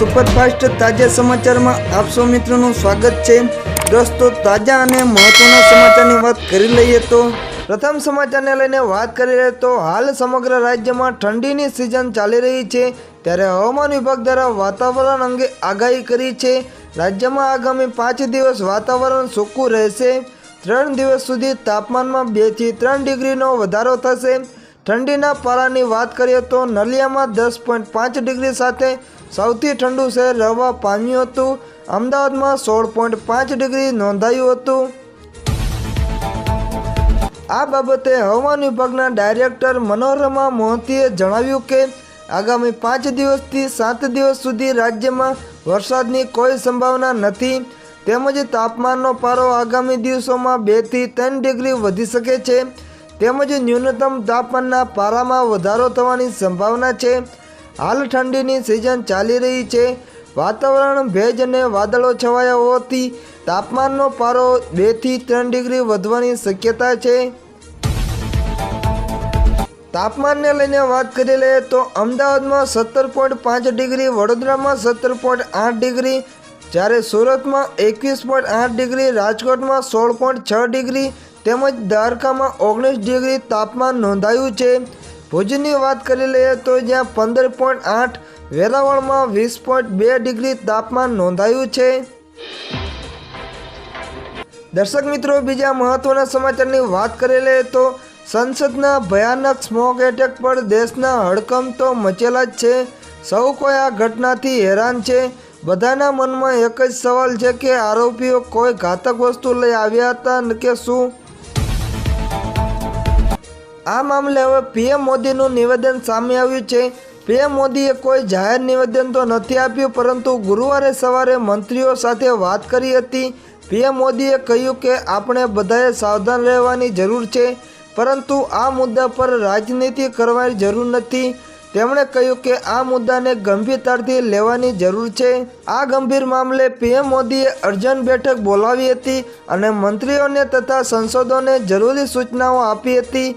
Superfast તાજા સમાચારમાં આપ સૌ મિત્રોનું સ્વાગત છે. દોસ્તો, તાજા અને મહત્વના સમાચારની વાત કરી લઈએ તો પ્રથમ સમાચારને લઈને વાત કરી રહીએ તો હાલ સમગ્ર રાજ્યમાં ઠંડીની સિઝન ચાલી રહી છે. ત્યારે હવામાન વિભાગ દ્વારા વાતાવરણ અંગે આગાહી કરી છે. રાજ્યમાં આગામી પાંચ દિવસ વાતાવરણ સૂકું રહેશે. ત્રણ દિવસ સુધી તાપમાનમાં બેથી ત્રણ ડિગ્રીનો વધારો થશે. ઠંડીના પારાની વાત કરીએ તો નલિયામાં દસ પોઈન્ટ પાંચ ડિગ્રી સાથે સૌથી ઠંડુ શહેર રહેવા પામ્યું હતું. અમદાવાદમાં સોળ પોઈન્ટ પાંચ ડિગ્રી નોંધાયું હતું. આ બાબતે હવામાન વિભાગના ડાયરેક્ટર મનોરમા મોહંતીએ જણાવ્યું કે, આગામી પાંચ દિવસથી સાત દિવસ સુધી રાજ્યમાં વરસાદની કોઈ સંભાવના નથી. તેમજ તાપમાનનો પારો આગામી દિવસોમાં બેથી ત્રણ ડિગ્રી વધી શકે છે. તેમજ ન્યૂનતમ તાપમાનના પારામાં વધારો થવાની સંભાવના છે. હાલ ઠંડીની સિઝન ચાલી રહી છે. વાતાવરણ ભેજ અને વાદળો છવાયા હોવાથી તાપમાનનો પારો બેથી ત્રણ ડિગ્રી વધવાની શક્યતા છે. તાપમાનને લઈને વાત કરી લઈએ તો અમદાવાદમાં સત્તર પોઈન્ટ પાંચ ડિગ્રી, વડોદરામાં સત્તર પોઈન્ટ આઠ ડિગ્રી, જ્યારે સુરતમાં એકવીસ પોઈન્ટ આઠ ડિગ્રી, રાજકોટમાં સોળ પોઈન્ટ છ ડિગ્રી તેમજ દ્વારકામાં ઓગણીસ ડિગ્રી તાપમાન નોંધાયું છે. ભુજની વાત કરી લઈએ તો જ્યાં પંદર પોઈન્ટ આઠ, વેરાવળમાં વીસ પોઈન્ટ બે ડિગ્રી તાપમાન નોંધાયું છે. દર્શક મિત્રો, બીજા મહત્વના સમાચારની વાત કરી લઈએ તો સંસદના ભયાનક સ્મોક એટેક પર દેશના હડકંપ તો મચેલા જ છે. સૌ કોઈ આ ઘટનાથી હેરાન છે. બધાના મનમાં એક જ સવાલ છે કે આરોપીઓ કોઈ ઘાતક વસ્તુ લઈ આવ્યા હતા કે શું? આ મામલે હવે પીએમ મોદીનું નિવેદન સામે આવ્યું છે. પીએમ મોદીએ કોઈ જાહેર નિવેદન તો નથી આપ્યું, પરંતુ ગુરુવારે સવારે મંત્રીઓ સાથે વાત કરી હતી. પીએમ મોદીએ કહ્યું કે આપણે બધાએ સાવધાન રહેવાની જરૂર છે, પરંતુ આ મુદ્દા પર રાજનીતિ કરવાની જરૂર નથી. તેમણે કહ્યું કે આ મુદ્દાને ગંભીરતાથી લેવાની જરૂર છે. આ ગંભીર મામલે પીએમ મોદીએ અર્જન્ટ બેઠક બોલાવી હતી અને મંત્રીઓને તથા સંસદોને જરૂરી સૂચનાઓ આપી હતી.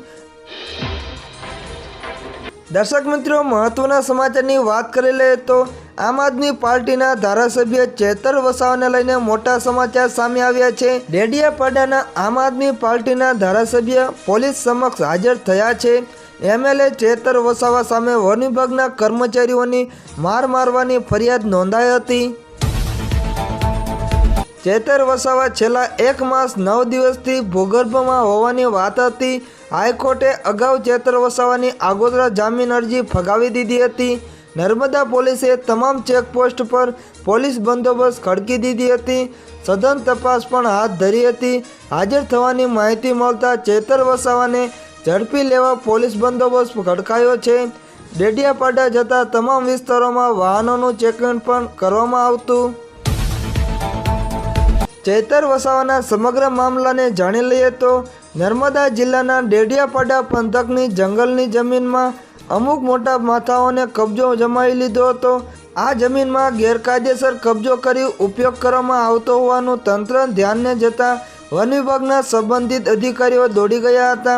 દર્શક મિત્રો, મહત્વના સમાચારની વાત કરી લઈએ તો આમ આદમી પાર્ટીના ધારાસભ્ય ચેતર વસાવાને લઈને મોટા સમાચાર સામે આવ્યા છે. ડેડિયાપાડાના આમ આદમી પાર્ટીના ધારાસભ્ય પોલીસ સમક્ષ હાજર થયા છે. એમએલએ ચેતર વસાવા સામે વન વિભાગના કર્મચારીઓની માર મારવાની ફરિયાદ નોંધાઈ હતી. ચેતર વસાવા છેલ્લા એક માસ નવ દિવસથી ભૂગર્ભમાં હોવાની વાત હતી. હાઈકોર્ટે અગાઉ ચેતર વસાવાની આગોતરા જામીન અરજી ફગાવી દીધી હતી. નર્મદા પોલીસે તમામ ચેકપોસ્ટ પર પોલીસ બંદોબસ્ત ખડકી દીધી હતી. સઘન તપાસ પણ હાથ ધરી હતી. હાજર થવાની માહિતી મળતા ચેતર વસાવાને ઝડપી લેવા પોલીસ બંદોબસ્ત ખડકાયો છે. ડેડિયાપાડા જતા તમામ વિસ્તારોમાં વાહનોનું ચેકિંગ પણ કરવામાં આવતું. ચૈતર વસાવાના સમગ્ર મામલાને જાણી લઈએ તો નર્મદા જિલ્લાના ડેડિયાપાડા પંથકની જંગલની જમીનમાં અમુક મોટા માથાઓને કબજો જમાવી લીધો હતો. આ જમીનમાં ગેરકાયદેસર કબજો કરી ઉપયોગ કરવામાં આવતો હોવાનું તંત્ર ધ્યાનને જતાં વન વિભાગના સંબંધિત અધિકારીઓ દોડી ગયા હતા.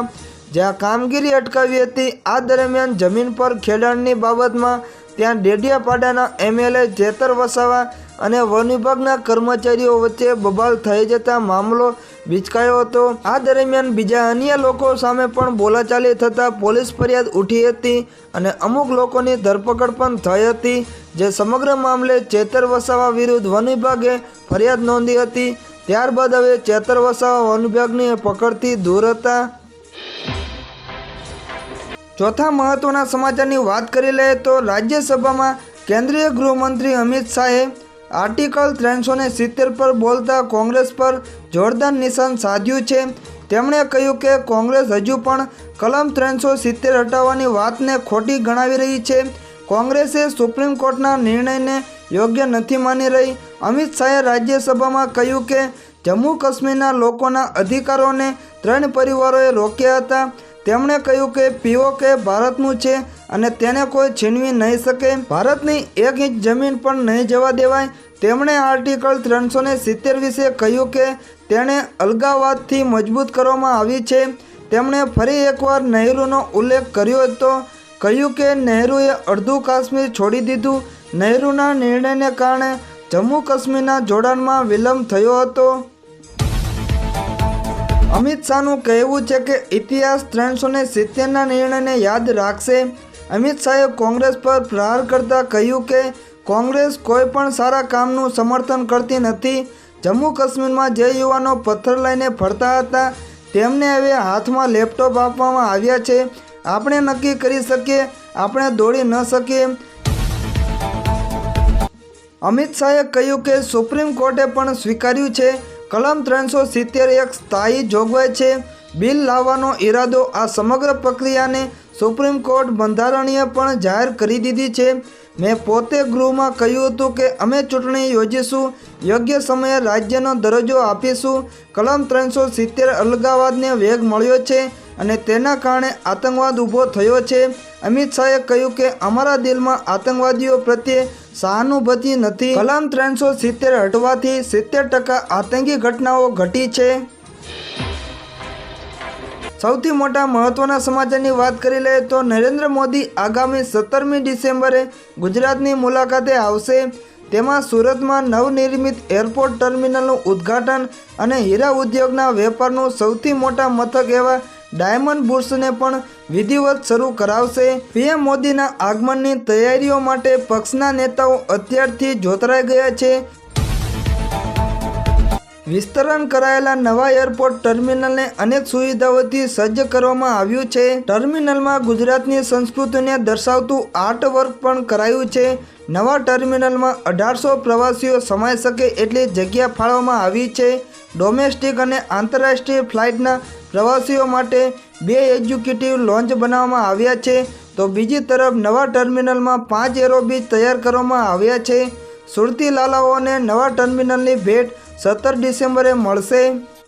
જ્યાં કામગીરી અટકાવી હતી. આ દરમિયાન જમીન પર ખેડાણની બાબતમાં ત્યાં ડેડિયાપાડાના એમએલએ ચેતર વસાવા અને વન વિભાગના કર્મચારીઓ વચ્ચે બબાલ થઈ જતા મામલો વિચકાયો હતો. આ દરમિયાન બીજા અન્ય લોકો સામે પણ બોલાચાલી થતાં પોલીસ ફરિયાદ ઉઠી હતી અને અમુક લોકોની ધરપકડ પણ થઈ હતી, જે સમગ્ર મામલે ચેતર વસાવા વિરુદ્ધ વન વિભાગે ફરિયાદ નોંધી હતી. ત્યારબાદ હવે ચેતર વસાવા વન વિભાગની પકડથી દૂર હતા. ચોથા મહત્વના સમાચારની વાત કરી લઈએ તો રાજ્યસભામાં કેન્દ્રીય ગૃહમંત્રી અમિત શાહે આર્ટિકલ ત્રણસો ને સિત્તેર પર બોલતા કોંગ્રેસ પર જોરદાર નિશાન સાધ્યું છે. તેમણે કહ્યું કે કોંગ્રેસ હજુ પણ કલમ ત્રણસો સિત્તેર હટાવવાની વાતને ખોટી ગણાવી રહી છે. કોંગ્રેસે સુપ્રીમ કોર્ટના નિર્ણયને યોગ્ય નથી માની રહી. અમિત શાહે રાજ્યસભામાં કહ્યું કે જમ્મુ કાશ્મીરના લોકોના અધિકારોને ત્રણ પરિવારોએ રોક્યા હતા. તેમણે કહ્યું કે પીઓકે ભારતનું છે અને તેને કોઈ છીનવી નહીં શકે. ભારતની એક ઇંચ જમીન પણ નહીં જવા દેવાય. તેમણે આર્ટિકલ ત્રણસો ને સિત્તેર વિશે કહ્યું કે તેણે અલગાવાદથી મજબૂત કરવામાં આવી છે. તેમણે ફરી એકવાર નહેરુનો ઉલ્લેખ કર્યો હતો. કહ્યું કે નહેરુએ અડધું કાશ્મીર છોડી દીધું. નહેરુના નિર્ણયને કારણે જમ્મુ કાશ્મીરના જોડાણમાં વિલંબ થયો હતો. અમિત શાહનું કહેવું છે કે ઇતિહાસ ત્રણસો ને સિત્તેરના નિર્ણયને યાદ રાખશે. અમિત શાહે કોંગ્રેસ પર પ્રહાર કરતા કહ્યું કે કોંગ્રેસ કોઈ પણ સારા કામનું સમર્થન કરતી નથી. જમ્મુ કાશ્મીરમાં જે યુવાનો પથ્થર લઈને ફરતા હતા, તેમને હવે હાથમાં લેપટોપ આપવામાં આવ્યા છે. આપણે નક્કી કરી શકીએ, આપણે દોડી ન શકીએ. અમિત શાહે કહ્યું કે સુપ્રીમ કોર્ટે પણ સ્વીકાર્યું છે. કલમ ત્રણસો સિત્તેર એક સ્થાયી જોગવાઈ છે. બિલ લાવવાનો ઈરાદો આ સમગ્ર પ્રક્રિયાને સુપ્રીમ કોર્ટ બંધારણીય પણ જાહેર કરી દીધી છે. મેં પોતે ગૃહમાં કહ્યું હતું કે અમે ચૂંટણી યોજીશું, યોગ્ય સમયે રાજ્યનો દરજ્જો આપીશું. કલમ ત્રણસો સિત્તેર અલગાવાદને વેગ મળ્યો છે અને તેના કારણે આતંકવાદ ઊભો થયો છે. અમિત શાહે કહ્યું કે અમારા દિલમાં આતંકવાદીઓ પ્રત્યે સહાનુભૂતિ નથી. કલમ ત્રણસો સિત્તેર હટવાથી સિત્તેર ટકા આતંકી ઘટનાઓ ઘટી છે. સૌથી મોટા મહત્વના સમાચારની વાત કરી લઈએ તો નરેન્દ્ર મોદી આગામી સત્તરમી ડિસેમ્બરે ગુજરાતની મુલાકાતે આવશે. તેમાં સુરતમાં નવનિર્મિત એરપોર્ટ ટર્મિનલનું ઉદ્ઘાટન અને હીરા ઉદ્યોગના વેપારનું સૌથી મોટા મથક એવા ડાયમંડ બુર્સને પણ વિધિવત શરૂ કરાવશે. પીએમ મોદીના આગમનની તૈયારીઓ માટે પક્ષના નેતાઓ અત્યારથી જોતરાઈ ગયા છે. વિસ્તરણ કરાયેલા નવા એરપોર્ટ ટર્મિનલને અનેક સુવિધાઓથી સજ્જ કરવામાં આવ્યું છે. ટર્મિનલમાં ગુજરાતની સંસ્કૃતિને દર્શાવતું આર્ટ વર્ક પણ કરાયું છે. નવા ટર્મિનલમાં અઢારસો પ્રવાસીઓ સમાઈ શકે એટલી જગ્યા ફાળવવામાં આવી છે. ડોમેસ્ટિક અને આંતરરાષ્ટ્રીય ફ્લાઇટના પ્રવાસીઓ માટે બે એક્ઝિક્યુટિવ લોન્ચ બનાવવામાં આવ્યા છે. તો બીજી તરફ નવા ટર્મિનલમાં પાંચ એરોબીચ તૈયાર કરવામાં આવ્યા છે. સુરતી લાલાઓને નવા ટર્મિનલની ભેટ સત્તર ડિસેમ્બરે મળશે.